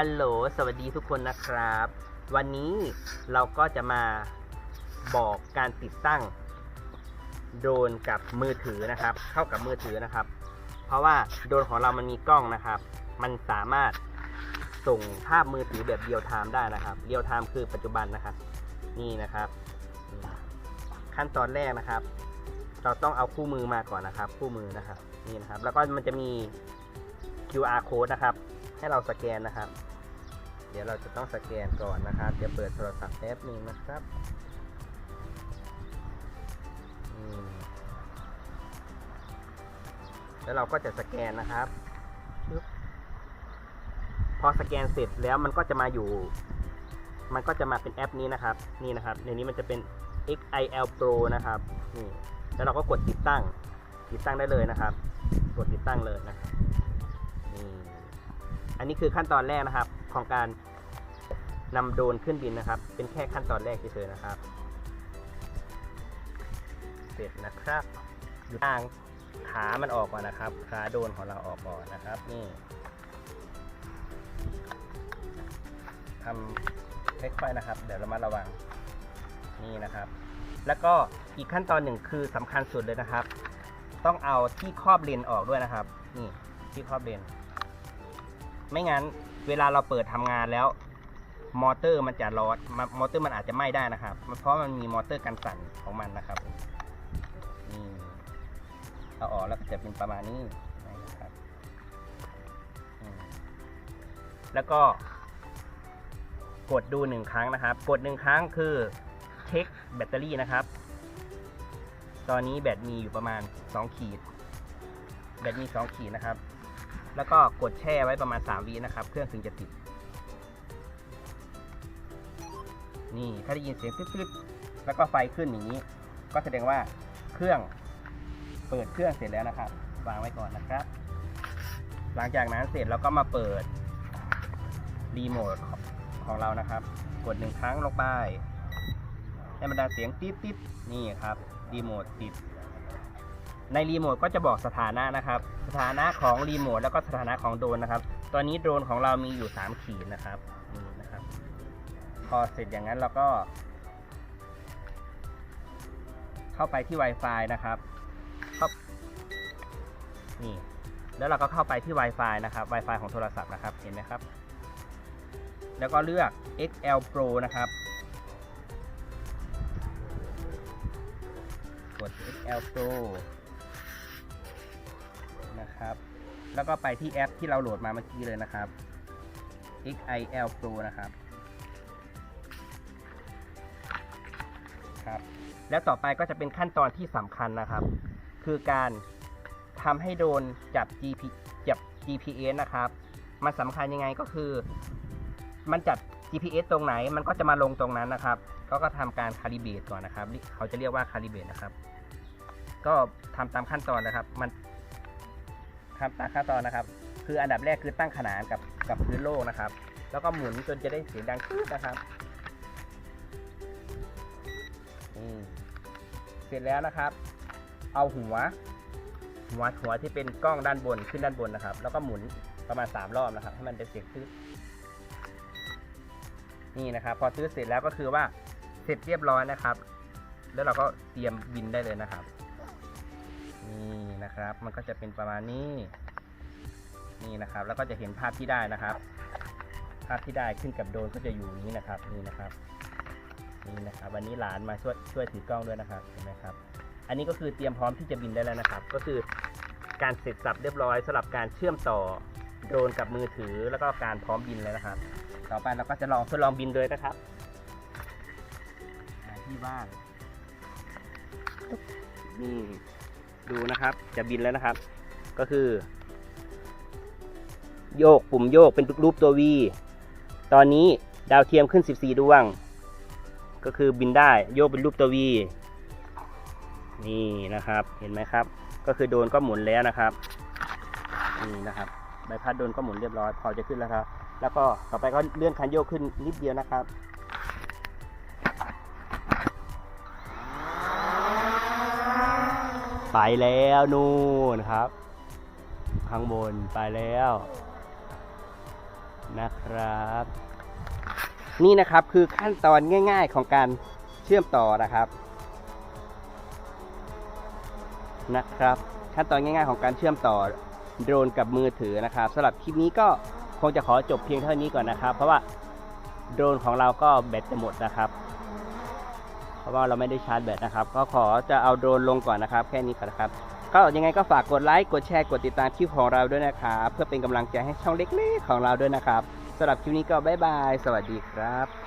ฮัลโหล สวัสดีทุกคนนะครับ วันนี้เราก็จะมาบอกการติดตั้งโดรนกับมือถือนะครับ เข้ากับมือถือนะครับ เพราะว่าโดรนของเรามันมีกล้องนะครับ มันสามารถส่งภาพมือถือแบบเรียลไทม์ได้นะครับเรียลไทม์คือปัจจุบันนะครับ นี่นะครับ ขั้นตอนแรกนะครับ เราต้องเอาคู่มือมาก่อนนะครับ คู่มือนะครับ นี่นะครับ แล้วก็มันจะมี QR code นะครับ ให้เราสแกนนะครับ ดี๋ยวเราจะต้องสแกนก่อนนะครับ เดี๋ยวเปิดโทรศัพท์แป๊บนึงนะครับแล้วเราก็จะสแกนนะครับ พอสแกนเสร็จแล้วมันก็จะมาอยู่ มันก็จะมาเป็นแอปนี้นะครับ นี่นะครับ ในนี้มันจะเป็น XIL Pro นะครับ นี่ แล้วเราก็กดติดตั้ง ติดตั้งได้เลยนะครับ กดติดตั้งเลยนะครับ นี่ อันนี้คือขั้นตอนแรกนะครับ ของการนำโดรนขึ้นบินนะครับ เป็นแค่ขั้นตอนแรกเฉยๆนะครับ เสร็จนะครับอยู่ทางขามันออกก่อนนะครับ ขาโดนของเราออกก่อนนะครับนี่ทำค่อยๆนะครับ เดี๋ยวเรามาระวังนี่นะครับ แล้วก็อีกขั้นตอนหนึ่งคือสำคัญสุดเลยนะครับ ต้องเอาที่ครอบเลนออกด้วยนะครับ นี่ที่ครอบเลนไม่งั้น เวลาเราเปิดทำงานแล้ว มอเตอร์มันจะร้อนมอเตอร์มันอาจจะไหม้ได้นะครับ เพราะมันมีมอเตอร์กันสั่นของมันนะครับนี่เอาออกแล้วก็จะเป็นประมาณนี้นะครับแล้วก็กดดูหนึ่งครั้งนะครับ กดหนึ่งครั้งคือเช็คแบตเตอรี่นะครับ ตอนนี้แบตมีอยู่ประมาณ 2 ขีด แบตมี 2 ขีดนะครับ แล้วก็กดแช่ไว้ประมาณ 3วินะครับ เครื่องถึงจะติด นี่ถ้าได้ยินเสียงตึ๊ดๆแล้วก็ไฟขึ้นอย่างนี้ ก็แสดงว่าเครื่องเปิดเครื่องเสร็จแล้วนะครับ วางไว้ก่อนนะครับ หลังจากนั้นเสร็จเราก็มาเปิดรีโมทของของเรานะครับ กดหนึ่งครั้งลงไปให้มันดังเสียงติ๊ดติ๊ดๆนี่ครับรีโมทติด ในรีโมทก็จะบอกสถานะนะครับ สถานะของรีโมทแล้วก็สถานะของโดรนนะครับ ตอนนี้โดรนของเรามีอยู่ 3 ขีดนะครับนี่นะครับ พอเสร็จอย่างนั้นเราก็ เข้าไปที่ Wi-Fi นะครับเข้านี่ แล้วเราก็เข้าไปที่ Wi-Fi นะครับ Wi-Fi ของโทรศัพท์นะครับ เห็นไหมครับ แล้วก็เลือก XL Pro นะครับกด XL Pro แล้วก็ไปที่แอปที่เราโหลดมาเมื่อกี้เลยนะครับ XIL Pro นะครับครับ แล้วต่อไปก็จะเป็นขั้นตอนที่สำคัญนะครับ คือการทำให้โดนจับ GP จับ GPS นะครับ มันสำคัญยังไงก็คือ มันจับ GPS ตรงไหน มันก็จะมาลงตรงนั้นนะครับ ก็ก็ทำการคาลิเบตก่อนนะครับ เขาจะเรียกว่าคาลิเบตนะครับ ก็ทำตามขั้นตอนนะครับ มัน ทำตามขั้นตอนนะครับ คืออันดับแรกคือตั้งขนานกับกับพื้นโลกนะครับ แล้วก็หมุนจนจะได้เสียงดังขึ้นนะครับอืมเสร็จแล้วนะครับ เอาหัว หัวหัวที่เป็นกล้องด้านบนขึ้นด้านบนนะครับ แล้วก็หมุนประมาณ 3 รอบนะครับให้มันเป็นเสียงตื้อนี่นะครับ พอตื้อเสร็จแล้วก็คือว่าเสร็จเรียบร้อยนะครับ แล้วเราก็เตรียมบินได้เลยนะครับ นี่นะครับ มันก็จะเป็นประมาณนี้ นี่นะครับ แล้วก็จะเห็นภาพที่ได้นะครับ ภาพที่ได้ขึ้นกับโดรนก็จะอยู่นี้นะครับ นี่นะครับ นี่นะครับ วันนี้หลานมาช่วยช่วยถือกล้องด้วยนะครับ เห็นไหมครับ อันนี้ก็คือเตรียมพร้อมที่จะบินได้แล้วนะครับ ก็คือการเสร็จสับเรียบร้อยสำหรับการเชื่อมต่อโดรนกับมือถือแล้วก็การพร้อมบินแล้วนะครับ ต่อไปเราก็จะลองทดลองบินเลยนะครับที่ว่างนี่ ดูนะครับ จะบินแล้วนะครับ ก็คือ โยกปุ่มโยกเป็นรูปตัว V ตอนนี้ดาวเทียมขึ้น 14 ดวง ก็คือบินได้โยกเป็นรูปตัว V นี่นะครับ เห็นไหมครับ ก็คือโดนก็หมุนแล้วนะครับ นี่นะครับใบพัดโดนก็หมุนเรียบร้อย พอจะขึ้นแล้วครับ แล้วก็ต่อไปก็เลื่อนคันโยกขึ้นนิดเดียวนะครับ ไปแล้วนู่นครับ ข้างบนไปแล้ว นะครับ นี่นะครับคือขั้นตอนง่าย ๆ ของการเชื่อมต่อนะครับนะครับ ขั้นตอนง่ายๆของการเชื่อมต่อโดรนกับมือถือนะครับสำหรับคลิปนี้ก็คงจะขอจบเพียงเท่านี้ก่อนนะครับ เพราะว่าโดรนของเราก็แบตจะหมดนะครับ ราะว่าเราไม่ได้ชาร์จแบตนะครับ ก็ขอจะเอาโดรนลงก่อนนะครับ แค่นี้ก่อนนะครับ ก็ยังไงก็ฝากกดไลค์กดแชร์กดติดตามคลิปของเราด้วยนะครับ เพื่อเป็นกำลังใจให้ช่องเล็กๆของเราด้วยนะครับสำหรับคลิปนี้ก็บ๊ายบาย สวัสดีครับ